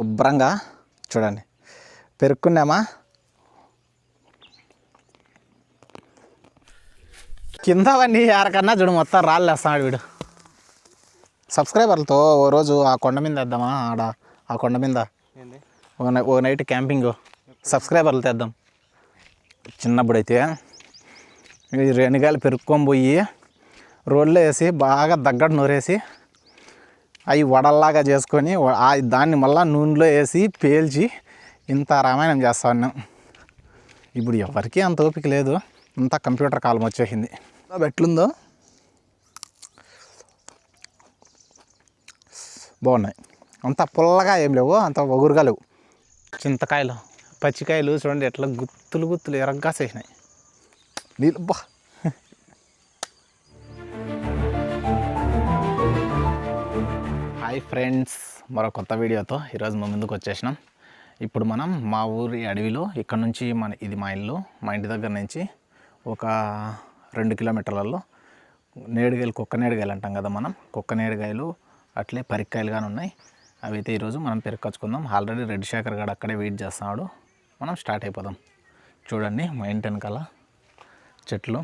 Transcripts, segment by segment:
శుభ్రంగా చూడండి. పెరుక్కున్నామా? కిందవన్నీ ఎవరికన్నా చూడు మొత్తం రాళ్ళు వేస్తున్నాడు వీడు. సబ్స్క్రైబర్లతో ఓ రోజు ఆ కొండ మీద వేద్దామా ఆడ? ఆ కొండ మీద? ఓ నై- ఓ నైట్ క్యాంపింగ్. సబ్స్క్రైబర్లు తెద్దాం చిన్నప్పుడైతే ఈ రేణిగాయలు పెరుక్కొని పోయి రోడ్లో వేసి బాగా దగ్గర నూరేసి అవి వడల్లాగా చేసుకొని దాన్ని మళ్ళీ నూనెలో వేసి పేల్చి ఇంత రామాయణం చేస్తా ఉన్నాం. ఇప్పుడు ఎవరికీ అంత ఓపిక లేదు. అంతా కంప్యూటర్ కాలం వచ్చేసింది. ఎట్లుందో? బాగున్నాయి. అంత పుల్లగా ఏం లేవు అంత ఒగురుగా లేవు. చింతకాయలు పచ్చికాయలు చూడండి ఎట్లా గుత్తులు గుత్తులు ఎరగ్గా చేసినాయి. నీళ్ళు బా హాయ్ ఫ్రెండ్స్ మరో కొత్త వీడియోతో ఈరోజు మా ముందుకు వచ్చేసినాం. ఇప్పుడు మనం మా ఊరి అడవిలో ఇక్కడ నుంచి మన ఇది మా ఇల్లు మా ఇంటి దగ్గర నుంచి ఒక రెండు కిలోమీటర్లలో నేడుగాయలు కుక్క నేడుగాయలు అంటాం కదా మనం. కుక్క నేడుగాయలు అట్లే పరిక్కాయలు కానీ ఉన్నాయి. అవి అయితే ఈరోజు మనం పెరుక్కొచ్చుకుందాం. ఆల్రెడీ రెడ్ శేఖర్ గారు అక్కడే వెయిట్ చేస్తున్నాడు. మనం స్టార్ట్ అయిపోదాం. చూడండి మా ఇంటి వెనకాల చెట్లు.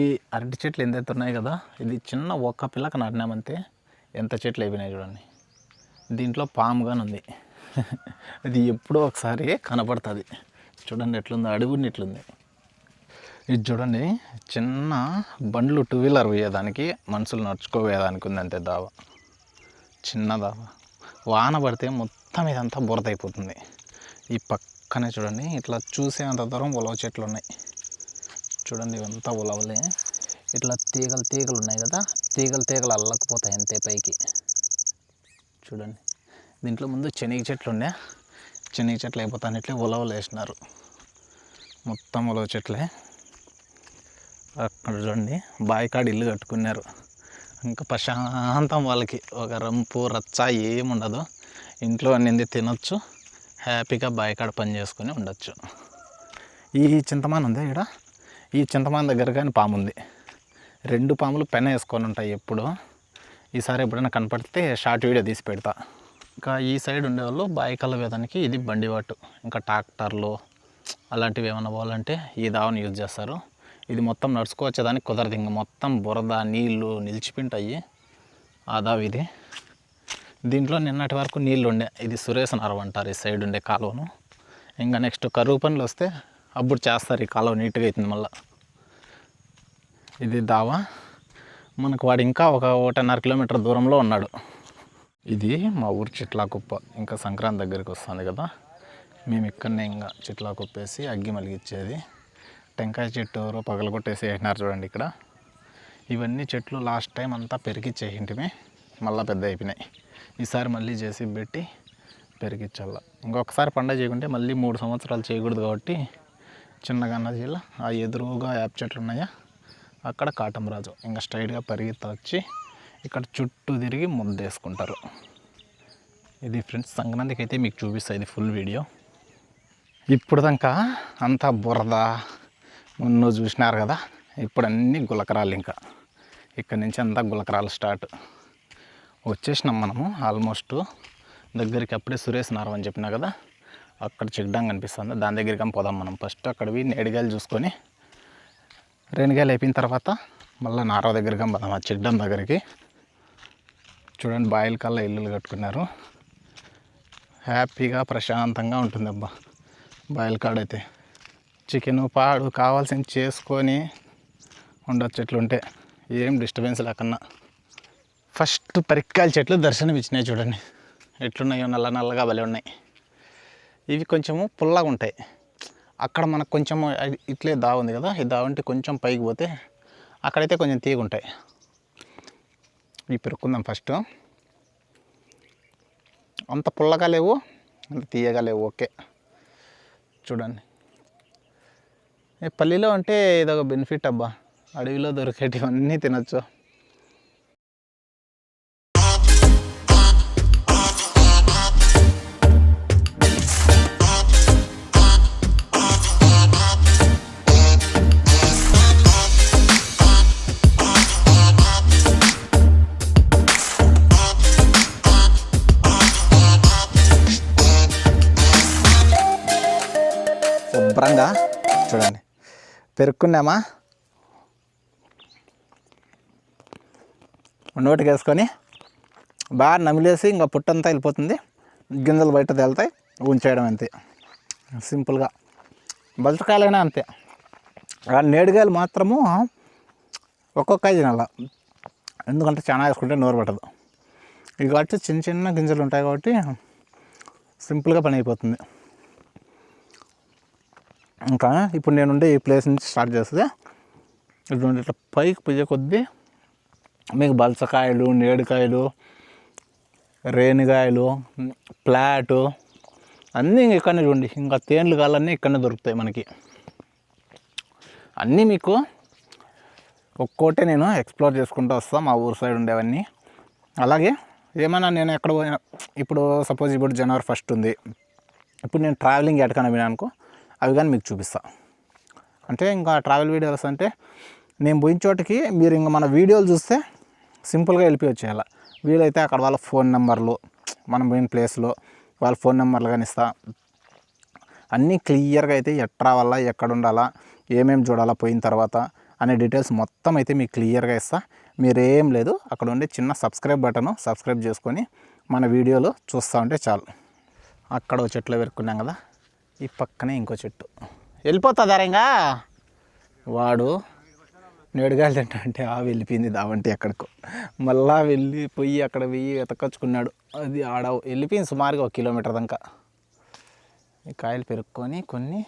ఈ అరటి చెట్లు ఎంతైతే ఉన్నాయి కదా ఇది చిన్న ఒక్క పిల్లక నాటినామంతే. ఎంత చెట్లు అయిపోయినాయి చూడండి. దీంట్లో పాము కానీ ఉంది. అది ఎప్పుడో ఒకసారి కనపడుతుంది. చూడండి ఎట్లుందో అడుగుని ఎట్లుంది ఇది చూడండి చిన్న బండ్లు టూ వీలర్ పోయేదానికి మనుషులు నడుచుకోవేదానికి ఉంది అంతే దావ. చిన్న దావ. వాన పడితే మొత్తం ఇదంతా బురద అయిపోతుంది. ఈ పక్కనే చూడండి ఇట్లా చూసే అంత దూరం ఉలవ చెట్లు ఉన్నాయి. చూడండి ఇవంతా ఉలవలే. ఇట్లా తీగలు తీగలు ఉన్నాయి కదా. తీగలు తీగలు అల్లకపోతాయి అంతే పైకి. చూడండి. దీంట్లో ముందు చెనిగి చెట్లు ఉండే చెనిగి చెట్లు అయిపోతానట్లే ఉలవలు వేసినారు. మొత్తం ఉలవ చెట్లే. అక్కడ చూడండి. బాయికాడ ఇల్లు కట్టుకున్నారు. ఇంకా ప్రశాంతం వాళ్ళకి. ఒక రంపు రచ్చ ఏముండదు. ఇంట్లో అన్నింది తినొచ్చు. హ్యాపీగా బాయికాడ పని చేసుకొని ఉండొచ్చు. ఈ చింతమాన ఉందా ఇక్కడ ఈ చింతమాన దగ్గర కానీ పాము ఉంది రెండు పాములు పెన వేసుకొని ఉంటాయి ఎప్పుడు. ఈసారి ఎప్పుడైనా కనపడితే షార్ట్ వీడియో తీసి పెడతా. ఇంకా ఈ సైడ్ ఉండేవాళ్ళు బాయికల వేదానికి ఇది బండివాటు. ఇంకా ట్రాక్టర్లు అలాంటివి ఏమైనా పోవాలంటే ఈ దావని యూజ్ చేస్తారు. ఇది మొత్తం నడుచుకోవచ్చేదానికి కుదరదు. ఇంక మొత్తం బురద నీళ్ళు నిలిచిపింటాయి ఆ దావి ఇది. దీంట్లో నిన్నటి వరకు నీళ్ళు ఉండే ఇది సురేష్ నరవ అంటారు. ఈ సైడ్ ఉండే కాలువను. ఇంకా నెక్స్ట్ కరువు పనులు వస్తే అప్పుడు చేస్తారు. ఈ కాలువ నీట్గా అవుతుంది మళ్ళీ. ఇది దావా. మనకు వాడు ఇంకా ఒక ఒకటిన్నర కిలోమీటర్ దూరంలో ఉన్నాడు. ఇది మా ఊరు చిట్లాకుప్ప. ఇంకా సంక్రాంతి దగ్గరికి వస్తుంది కదా. మేము ఇక్కడనే ఇంకా చిట్లాకుప్పేసి అగ్గి మలిగిచ్చేది. టెంకాయ చెట్టు ఎవరో పగలగొట్టేసి వేసినారు చూడండి ఇక్కడ. ఇవన్నీ చెట్లు లాస్ట్ టైం అంతా పెరిగిచ్చేయింటిమి మళ్ళీ పెద్ద అయిపోయినాయి. ఈసారి మళ్ళీ చేసి పెట్టి పెరిగిచ్చాల. ఇంకొకసారి పండగ చేయకుంటే మళ్ళీ మూడు సంవత్సరాలు చేయకూడదు కాబట్టి చిన్నగా చేయాల. ఆ ఎదురుగా యాప్ చెట్లు ఉన్నాయా? అక్కడ కాటమరాజు ఇంకా స్ట్రైట్గా పరిగెత్త వచ్చి ఇక్కడ చుట్టూ తిరిగి ముద్దేసుకుంటారు ఇది ఫ్రెండ్స్ సంక్రాంతికి అయితే మీకు చూపిస్తాయి ఇది ఫుల్ వీడియో. ఇప్పుడు దాకా అంతా బురద మున్ను చూసినారు కదా ఇప్పుడు అన్నీ గులకరాలు ఇంకా. ఇక్కడ నుంచి అంతా గులకరాలు స్టార్ట్. వచ్చేసినాం మనము ఆల్మోస్ట్. దగ్గరికి అప్పుడే సురేష్ నారం అని చెప్పినా కదా అక్కడ చెక్ కనిపిస్తుంది. దాని దగ్గరికి పోదాం మనం. ఫస్ట్ అక్కడ నేడిగాయలు చూసుకొని రేణిగాయలు అయిపోయిన తర్వాత మళ్ళీ నారో దగ్గరికి పోదాం ఆ చిడ్డం దగ్గరికి. చూడండి బాయిల కల్లా ఇల్లులు కట్టుకున్నారు. హ్యాపీగా ప్రశాంతంగా ఉంటుంది అబ్బా బాయలు కాడ అయితే. చికెన్ పాడు కావాల్సింది చేసుకొని ఉండొచ్చు ఎట్లుంటే ఏం డిస్టర్బెన్స్ లేకన్నా. ఫస్ట్ పరిక్కాయల చెట్లు దర్శనం ఇచ్చినాయి చూడండి. ఎట్లున్నాయో నల్ల నల్లగా భలే ఉన్నాయి. ఇవి కొంచెము పుల్లగా ఉంటాయి అక్కడ మనకు కొంచెం ఇట్లే దా ఉంది కదా ఈ దా ఉంటే కొంచెం పైకి పోతే అక్కడైతే కొంచెం తీగ ఉంటాయి ఇవి పెరుక్కుందాం ఫస్ట్. అంత పుల్లగా లేవు అంత తీయగా లేవు ఓకే. చూడండి. పల్లీలో పల్లిలో అంటే ఇదొక బెనిఫిట్ అబ్బా అడవిలో దొరికేటివన్నీ తినొచ్చు. శుభ్రంగా చూడండి. పెరుక్కున్నామా? నోటికి వేసుకొని బాగా నమిలేసి ఇంకా పుట్టంతా వెళ్ళిపోతుంది. గింజలు బయట తేలుతాయి. ఉంచేయడం అంతే. సింపుల్గా. బలసకాయలైనా అంతే. నేడుగాయలు మాత్రము ఒక్కొక్క తినాల ఎందుకంటే చాలా వేసుకుంటే నోరు పట్టదు. ఇవి కాబట్టి చిన్న చిన్న గింజలు ఉంటాయి కాబట్టి సింపుల్గా పని అయిపోతుంది. ఇంకా ఇప్పుడు నేనుండే ఈ ప్లేస్ నుంచి స్టార్ట్ చేస్తే ఇటువంటి ఇట్లా పైకి పోయే కొద్దీ మీకు బలసకాయలు నేడుకాయలు రేణిగాయలు ప్లాటు అన్నీ ఇంక ఇక్కడనే చూడండి. ఇంకా తేన్లు కాళ్ళన్నీ ఇక్కడనే దొరుకుతాయి మనకి. అన్నీ మీకు ఒక్కోటే నేను ఎక్స్ప్లోర్ చేసుకుంటూ వస్తాను మా ఊరు సైడ్ ఉండేవన్నీ. అలాగే ఏమైనా నేను ఎక్కడ పోయినా ఇప్పుడు సపోజ్ ఇప్పుడు జనవరి ఫస్ట్ ఉంది. ఇప్పుడు నేను ట్రావెలింగ్ ఎక్కడికైనా పోయినా అనుకో అవి కానీ మీకు చూపిస్తాను అంటే ఇంకా ట్రావెల్ వీడియోస్ అంటే నేను పోయిన చోటికి మీరు ఇంకా మన వీడియోలు చూస్తే సింపుల్గా వెళ్ళిపోయి వచ్చేయాల. వీలైతే అక్కడ వాళ్ళ ఫోన్ నెంబర్లు మనం పోయిన ప్లేస్లో వాళ్ళ ఫోన్ నెంబర్లు కానీ ఇస్తా. అన్నీ క్లియర్గా అయితే ఎట్రా వల్ల ఎక్కడ ఉండాలా ఏమేమి చూడాలా పోయిన తర్వాత అనే డీటెయిల్స్ మొత్తం అయితే మీకు క్లియర్గా ఇస్తా. మీరేం లేదు అక్కడ ఉండే చిన్న సబ్స్క్రైబ్ బటను సబ్స్క్రైబ్ చేసుకొని మన వీడియోలు చూస్తూ ఉంటే చాలు. అక్కడ చెట్లు పెరుక్కున్నాం కదా. ఈ పక్కనే ఇంకో చెట్టు. వెళ్ళిపోతుందా ఇంకా వాడు నేడుగాయలు తింటా అంటే ఆ వెళ్ళిపోయింది దావంటి ఎక్కడికో. మళ్ళా వెళ్ళిపోయి అక్కడ వెయ్యి ఎతకొచ్చుకున్నాడు అది ఆడ వెళ్ళిపోయింది సుమారుగా ఒక కిలోమీటర్ దాకా. ఈ కాయలు పెరుక్కొని కొన్ని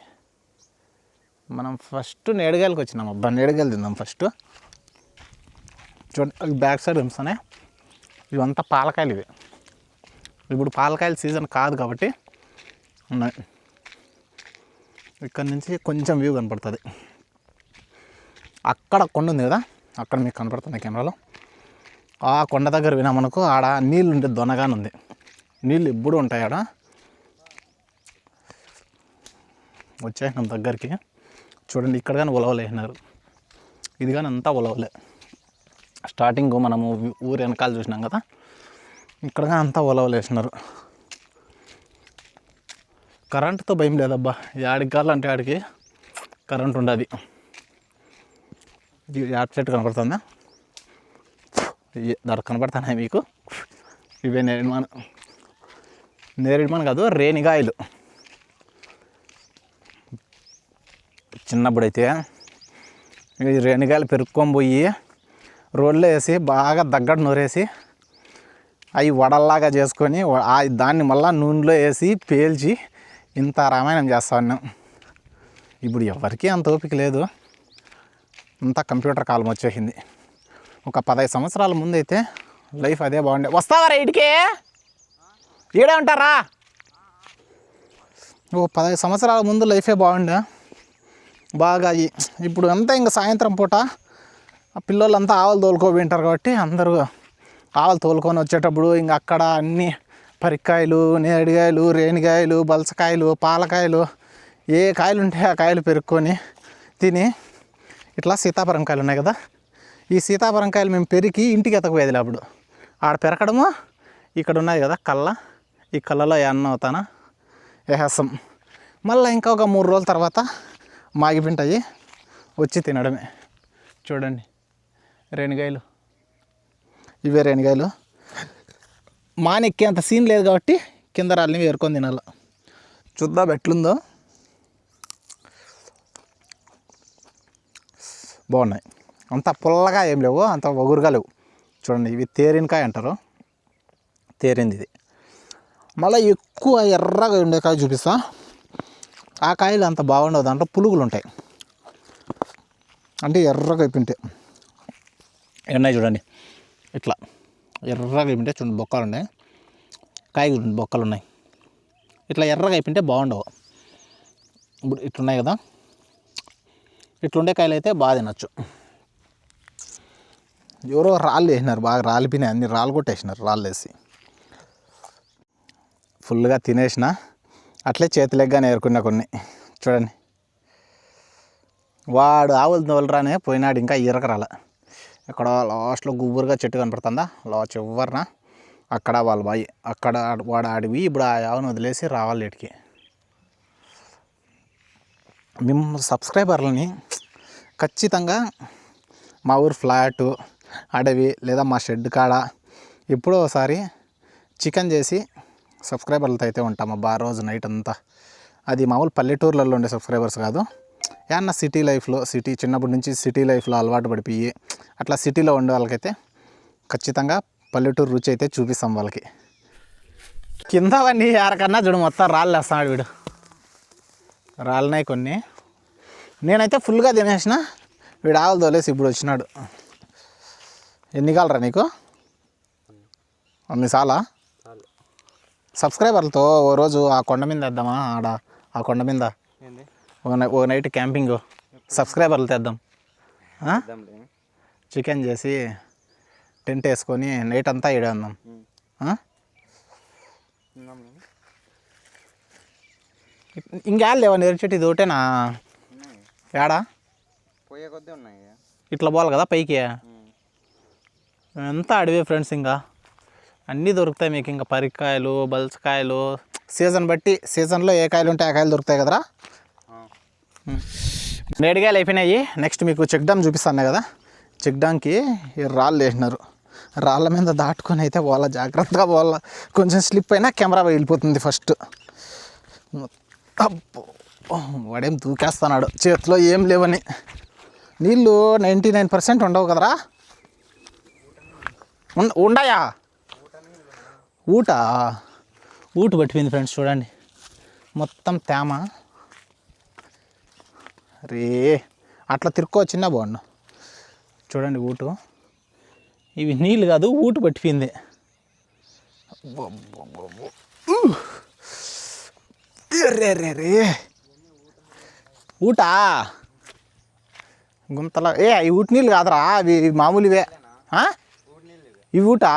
మనం ఫస్ట్ నేడుగాయలకు వచ్చినాం. అబ్బా నేడుగాయలు తిందాం ఫస్ట్ చూడండి బ్యాక్ సైడ్ ఉంచుతానే ఇవంతా పాలకాయలు ఇవి. ఇప్పుడు పాలకాయల సీజన్ కాదు కాబట్టి ఉన్నాయి. ఇక్కడ నుంచి కొంచెం వ్యూ కనపడుతుంది. అక్కడ కొండ ఉంది కదా అక్కడ మీకు కనపడుతుంది కెమెరాలో. ఆ కొండ దగ్గర వినామనుకో ఆడ నీళ్ళు ఉంటే దొనగానే ఉంది. నీళ్ళు ఎప్పుడు ఉంటాయి ఆడ? వచ్చేసినాం దగ్గరికి. చూడండి ఇక్కడ కానీ ఉలవలేసినారు ఇది కానీ అంతా ఉలవలే. స్టార్టింగ్ మనము ఊరు వెనకాల చూసినాం కదా ఇక్కడ కానీ అంతా ఉలవలేసినారు కరెంటుతో భయం లేదబ్బా. యాడికి కావాలంటే ఆడికి కరెంట్ ఉండదు ఇది యాడ్ చెట్టు కనపడుతుందా? దాని కనపడుతున్నాయి మీకు? ఇవే నేరిమాన నేరిమాన కాదు రేణిగాయలు. చిన్నప్పుడైతే ఈ రేణిగాయలు పెరుక్కొని పోయి రోడ్లో వేసి బాగా దగ్గర నూరేసి అవి వడల్లాగా చేసుకొని దాన్ని మళ్ళీ నూనెలో వేసి పేల్చి ఇంత రామాయణం చేస్తా ఉన్నాం ఇప్పుడు ఎవరికీ అంత ఓపిక లేదు. అంతా కంప్యూటర్ కాలం వచ్చేసింది. ఒక పదహైదు సంవత్సరాల ముందైతే లైఫ్ అదే బాగుండే. వస్తావా రైట్కే ఈడే ఉంటారా? ఓ పదహైదు సంవత్సరాల ముందు లైఫే బాగుండే. బాగా ఇప్పుడు అంతా ఇంకా సాయంత్రం పూట ఆ పిల్లలంతా ఆవులు తోలుకోబోయింటారు కాబట్టి అందరూ ఆవులు తోలుకొని వచ్చేటప్పుడు ఇంకా అక్కడ అన్ని పరిక్కాయలు నేడికాయలు రేణికాయలు బలసకాయలు పాలకాయలు ఏ కాయలు ఉంటే ఆ కాయలు పెరుక్కొని తిని ఇట్లా సీతాఫలం కాయలు ఉన్నాయి కదా. ఈ సీతాఫలం కాయలు మేము పెరికి ఇంటికి ఎతకపోయేది అప్పుడు. ఆడ పెరకడము ఇక్కడ ఉన్నాయి కదా కళ్ళ. ఈ కళ్ళలో అన్న అవుతానా వేసేస్తాం మళ్ళీ ఇంకా ఒక మూడు రోజుల తర్వాత మాగిపింటాయి వచ్చి తినడమే. చూడండి. రేణిగాయలు. ఇవే రేణిగాయలు. మానెక్కి అంత సీన్ లేదు కాబట్టి కింద రాళ్ళని వేరుకొని తినాలి. చూద్దాం ఎట్లుందో. బాగున్నాయి. అంత పుల్లగా ఏం లేవు అంత ఒగురుగా లేవు. చూడండి ఇవి తేరినకాయ అంటారు. తేరింది ఇది. మళ్ళీ ఎక్కువ ఎర్రగా ఉండే కాయ చూపిస్తా. ఆ కాయలు అంత బాగుండవు దాంట్లో పులుగులు ఉంటాయి. అంటే ఎర్రగా అయిపోయింటే. ఉన్నాయి చూడండి. ఇట్లా. ఎర్రగా అయిపోయింటే చూడండి బొక్కలు ఉన్నాయి. కాయగూర బొక్కలు ఉన్నాయి. ఇట్లా ఎర్రగా అయిపోయింటే బాగుండవు. ఇప్పుడు ఇట్లున్నాయి కదా. ఇట్లుండే కాయలు అయితే బాగా తినచ్చు. ఎవరో రాళ్ళు వేసినారు బాగా రాలిపోయినాయి. అన్ని రాళ్ళు కొట్టేసినారు రాళ్ళు వేసి. ఫుల్గా తినేసిన. అట్లే చేతిలెగ్గా నేర్కున్నా కొన్ని. చూడండి. వాడు ఆవులు తోలరానే పోయినాడు ఇంకా ఈరకరాల ఇక్కడ లాస్ట్లో గుబురుగా చెట్టు కనపడుతుందా? లా చివరిన అక్కడ వాళ్ళ బాయి అక్కడ వాడు ఆడివి ఇప్పుడు ఆ ఆవును వదిలేసి రావాలి ఇటుకి. మేము సబ్స్క్రైబర్లని ఖచ్చితంగా మా ఊరు ఫ్లాటు అడవి లేదా మా షెడ్ కాడ ఎప్పుడో ఒకసారి చికెన్ చేసి సబ్స్క్రైబర్లతో అయితే ఉంటాం అబ్బా ఆ రోజు నైట్ అంతా. అది మామూలు పల్లెటూర్లలో ఉండే సబ్స్క్రైబర్స్ కాదు. ఏమన్నా సిటీ లైఫ్లో సిటీ చిన్నప్పటి నుంచి సిటీ లైఫ్లో అలవాటు పడిపోయి అట్లా సిటీలో ఉండే వాళ్ళకైతే ఖచ్చితంగా పల్లెటూరు రుచి అయితే చూపిస్తాం వాళ్ళకి. కింద అవన్నీ ఎవరికన్నా చూడు మొత్తం రాళ్ళు వేస్తున్నాడు వీడు. రాళ్ళనాయి కొన్ని. నేనైతే ఫుల్గా తినేసిన వీడు ఆవులు తోలేసి ఇప్పుడు వచ్చినాడు. ఎన్ని కాలరా నీకు? అన్ని చాలా. సబ్స్క్రైబర్లతో ఓ రోజు ఆ కొండ మీద వేద్దామా ఆడ? ఆ కొండ మీద? నై- ఓ నైట్ క్యాంపింగ్ సబ్స్క్రైబర్లు తెద్దాం. చికెన్ చేసి టెంట్ వేసుకొని నైట్ అంతా? తిందాంలే ఇంకేం లేవా నేర్చెట్టు ఇది ఒకటేనా? ఏడా పోయే కొద్దీ ఉన్నాయి ఇట్లా పోవాలి కదా పైకి. అంతా అడవే ఫ్రెండ్స్ ఇంకా? అన్నీ దొరుకుతాయి మీకు ఇంకా పరికాయలు బల్సకాయలు సీజన్ బట్టి సీజన్లో ఏ కాయలు ఉంటే ఆ కాయలు దొరుకుతాయి కదరా. నేడిగాయలు అయిపోయినాయి నెక్స్ట్ మీకు చెక్ డ్యామ్ చూపిస్తాను కదా. చెక్ డ్యామ్కి రాళ్ళు వేసినారు రాళ్ళ మీద దాటుకొని అయితే పోవాలా జాగ్రత్తగా పోవాలా. కొంచెం స్లిప్ అయినా కెమెరా వెళ్ళిపోతుంది ఫస్ట్. వాడేం దూకేస్తున్నాడు చేతిలో ఏం లేవని. నీళ్ళు నైంటీ నైన్ పర్సెంట్ ఉండవు కదరా? ఉండ ఉండాయా? ఊట? ఊట పట్టిపోయింది ఫ్రెండ్స్ చూడండి. మొత్తం తేమ. రే అట్లా తిరుక్కో చిన్న బాగుండు. చూడండి ఊటు. ఇవి నీళ్ళు కాదు ఊటు పట్టిపోయింది రే రే రే. ఊటా? గుంతలా. ఏ ఈ ఊటి నీళ్ళు కాదురా అవి మామూలువే. ఇవి ఊటా?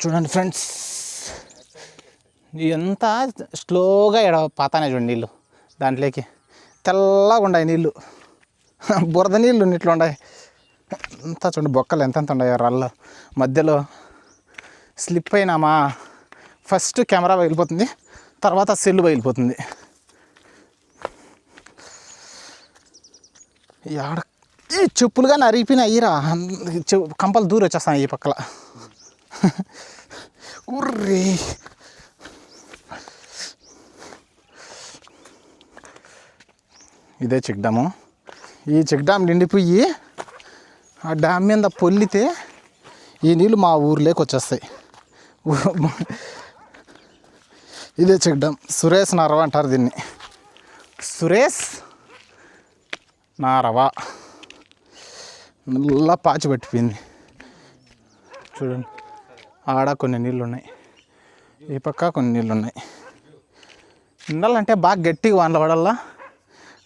చూడండి ఫ్రెండ్స్ ఇదంతా స్లోగా ఇక్కడ పాతానే చూడండి నీళ్ళు. దాంట్లోకి తెల్లగా ఉన్నాయి నీళ్ళు. బురద నీళ్ళు ఇట్లా ఉన్నాయి అంతా చూడండి బొక్కలు ఎంతెంత ఉన్నాయో రాళ్ళు. మధ్యలో స్లిప్ అయినామా ఫస్ట్ కెమెరా పగిలిపోతుంది తర్వాత సెల్ పగిలిపోతుంది. ఆడ ఈ చెప్పులుగా నరిగిపోయినాయి ఈరా. చె- కంపలు దూరం వచ్చేస్తాను ఈ పక్కల. ఉర్రీ. ఇదే చెక్ డ్యాము ఈ చెక్ డ్యామ్ నిండిపోయి ఆ డ్యామ్ మీద పొల్లితే ఈ నీళ్ళు మా ఊర్లోకి వచ్చేస్తాయి. ఇదే చెక్ డ్యామ్ సురేష్ నరవ అంటారు దీన్ని. సురేష్ నారవ. నల్ల పాచి పట్టిపోయింది. చూడండి. ఆడ కొన్ని నీళ్ళు ఉన్నాయి ఈ పక్క కొన్ని నీళ్ళు ఉన్నాయి ఉండాలంటే బాగా గట్టిగా వానలు పడాలా?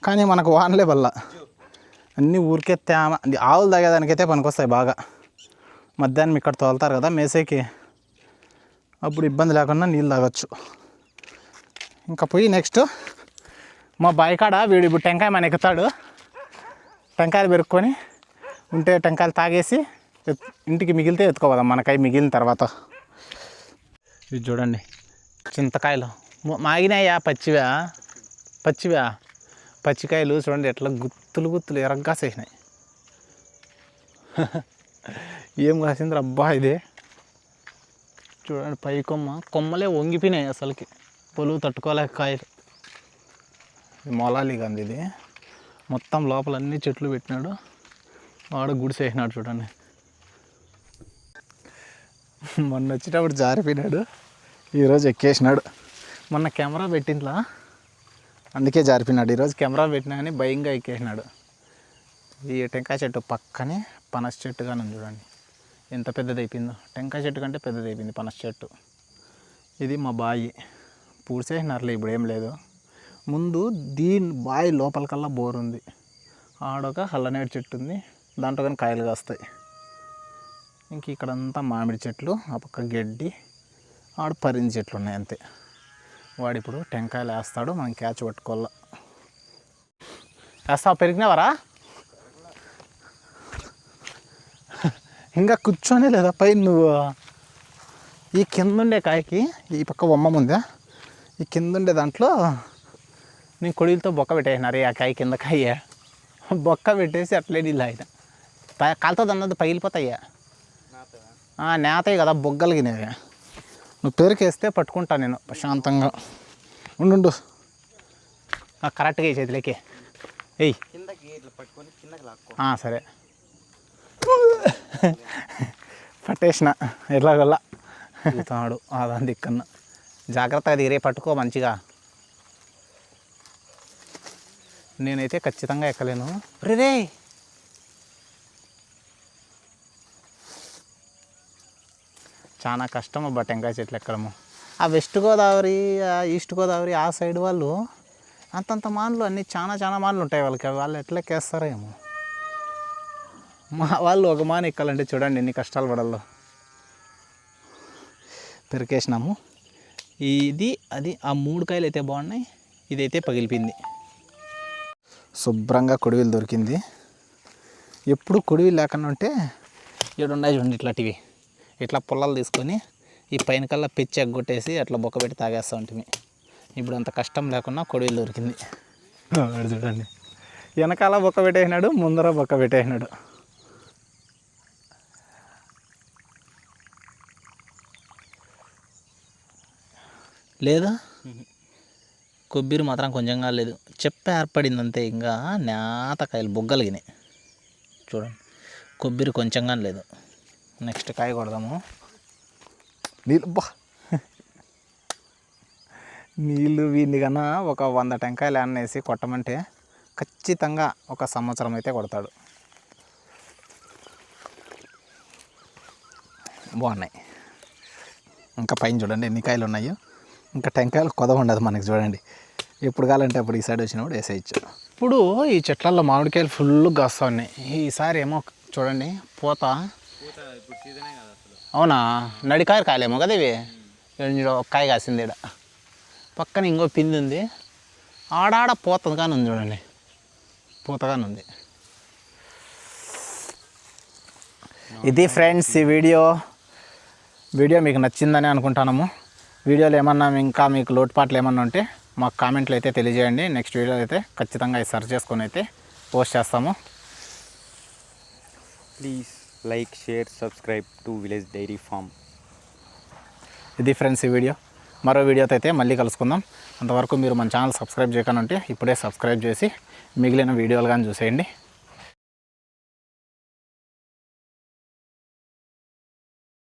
కానీ మనకు వానలే వల్ల. అన్నీ ఊరికే తేమ ఆవులు తాగేదానికైతే పనికొస్తాయి బాగా. మధ్యాహ్నం ఇక్కడ తోలుతారు కదా మేసేకి. అప్పుడు ఇబ్బంది లేకుండా నీళ్ళు తాగొచ్చు. ఇంకా పోయి నెక్స్ట్ మా బావి కాడ వీడు ఇప్పుడు టెంకాయ మన ఎక్కుతాడు టెంకాయలు పెరుక్కొని ఉంటే టెంకాయలు తాగేసి ఇంటికి మిగిలితే ఎత్తుకోవాలి మనకై మిగిలిన తర్వాత. ఇది చూడండి. చింతకాయలు. మాగినాయా పచ్చివా? పచ్చివా? పచ్చికాయలు చూడండి ఎట్లా గుత్తులు గుత్తులు ఎరగ్గా చేసినాయి ఏం కాసింది అబ్బా ఇదే? చూడండి పై కొమ్మ కొమ్మలే వంగిపోయినాయి అసలుకి. పొలువు తట్టుకోలేక కాయలు. మొలాలి కంది ఇది. మొత్తం లోపల అన్ని చెట్లు పెట్టినాడు. వాడు గుడిసేసినాడు చూడండి. మొన్న వచ్చేటప్పుడు జారిపోయినాడు. ఈరోజు ఎక్కేసినాడు. మొన్న కెమెరా పెట్టిందిలా అందుకే జారిపోయినాడు. ఈరోజు కెమెరా పెట్టినా కానీ భయంగా ఎక్కేసినాడు. ఈ టెంకాయ చెట్టు పక్కనే పనస చెట్టు కానీ చూడండి. ఎంత పెద్దది అయిపోయిందో టెంకాయ చెట్టు కంటే పెద్దది అయిపోయింది పనస చెట్టు. ఇది మా బాయి. పూడ్చేసినారులే ఇప్పుడు ఏం లేదు. ముందు దీని బావి లోపలికల్లా బోర్ ఉంది. ఆడొక హల్లనేడు చెట్టు ఉంది. దాంట్లో కానీ కాయలు కాస్తాయి. ఇంక ఇక్కడంతా మామిడి చెట్లు ఆ పక్క గడ్డి ఆడ పరింది చెట్లు ఉన్నాయి అంతే. వాడు ఇప్పుడు టెంకాయలు వేస్తాడు మనం క్యాచ్ పట్టుకోవాల. వేస్తావు? పెరిగినావరా? ఇంకా కూర్చొనే లేదా? పైన నువ్వు. ఈ కింద ఉండే కాయకి ఈ పక్క బొమ్మ ఉందా ఈ కింద ఉండే దాంట్లో నేను కొడిలతో బొక్క పెట్టేసినారు ఆ కాయ కింద కాయ. బొక్క పెట్టేసి అట్లే నీళ్ళు ఆయన కాలుతో అన్నది పగిలిపోతాయ్యా నాతోనా? ఆ, నేతాయి కదా బొగ్గలిగినవి నువ్వు పేరుకేస్తే పట్టుకుంటా నేను ప్రశాంతంగా. ఉండు కరెక్ట్గా ఈ చేతిలోకి ఎయ్ సరే. పట్టేసిన. ఎట్లాగల్లా తాడు అదాని దిక్కన్న. జాగ్రత్తగా దిగిరే పట్టుకో మంచిగా. నేనైతే ఖచ్చితంగా ఎక్కలేను. రే చాలా కష్టము బట్ టెంకాయ చెట్లు ఎక్కడము. ఆ వెస్ట్ గోదావరి ఆ ఈస్ట్ గోదావరి ఆ సైడ్ వాళ్ళు అంతంత మాన్లు అన్నీ చాలా చాలా మాన్లు ఉంటాయి వాళ్ళకి. వాళ్ళు ఎట్లా ఎక్కేస్తారేమో ఏమో. మా వాళ్ళు ఒక మాన ఎక్కాలంటే చూడండి ఎన్ని కష్టాలు పడాలో. పెరికేసినాము. ఇది అది ఆ మూడు కాయలు అయితే బాగున్నాయి. ఇదైతే పగిలిపోయింది. శుభ్రంగా కొడివిలు దొరికింది. ఎప్పుడు కొడివి లేకుండా ఉంటే ఉన్నాయి చూడండి ఇట్లాంటివి. ఇట్లా పుల్లలు తీసుకొని ఈ పైన కల్లా పిచ్చి ఎగ్గొట్టేసి అట్లా బొక్క పెట్టి తాగేస్తూ ఉంటుంది ఇప్పుడు అంత కష్టం లేకుండా కొడివిలు దొరికింది. చూడండి. వెనకాల బొక్క పెట్టేసినాడు ముందర బొక్క పెట్టేసినాడు. లేదా? కొబ్బరి మాత్రం కొంచెంగా లేదు చెప్ప ఏర్పడింది అంతే ఇంకా నేతకాయలు బొగ్గలిగినాయి చూడండి. కొబ్బరి కొంచెంగా లేదు నెక్స్ట్ కాయ కొడదాము. నీళ్ళు బా. నీళ్ళు వీడిని కన్నా ఒక వంద టెంకాయలు అన్నేసి కొట్టమంటే ఖచ్చితంగా ఒక సంవత్సరం అయితే కొడతాడు. బాగున్నాయి. ఇంకా పైన చూడండి ఎన్ని కాయలు ఉన్నాయో. ఇంకా టెంకాయలు కొద ఉండదు మనకి చూడండి. ఎప్పుడు కావాలంటే అప్పుడు ఈ సైడ్ వచ్చినప్పుడు వేసేయచ్చు. ఇప్పుడు ఈ చెట్లలో మామిడికాయలు ఫుల్ కాస్తా ఉన్నాయి. ఈసారి ఏమో చూడండి పూత అవునా? నడికాయ కాయలేమో కదా ఇవి? ఒక కాయ కాసింది ఈడ. పక్కన ఇంకో పిండి ఉంది. ఆడాడ పూతది కానీ ఉంది చూడండి. పూతగానే ఉంది. ఇది ఫ్రెండ్స్ ఈ వీడియో. వీడియో మీకు నచ్చిందని అనుకుంటున్నాము వీడియోలో ఏమన్నా ఇంకా మీకు లోటుపాట్లు ఏమన్నా ఉంటే మాకు కామెంట్లు అయితే తెలియజేయండి. నెక్స్ట్ వీడియో అయితే ఖచ్చితంగా సెర్చ్ చేసుకొని అయితే పోస్ట్ చేస్తాము. Please like share subscribe to village diary farm. ఇది ఫ్రెండ్స్ ఈ వీడియో. మరో వీడియోతో అయితే మళ్ళీ కలుసుకుందాం. అంతవరకు మీరు మన ఛానల్ సబ్స్క్రైబ్ చేయకుండా ఉంటే ఇప్పుడే సబ్స్క్రైబ్ చేసి మిగిలిన వీడియోలు కానీ చూసేయండి.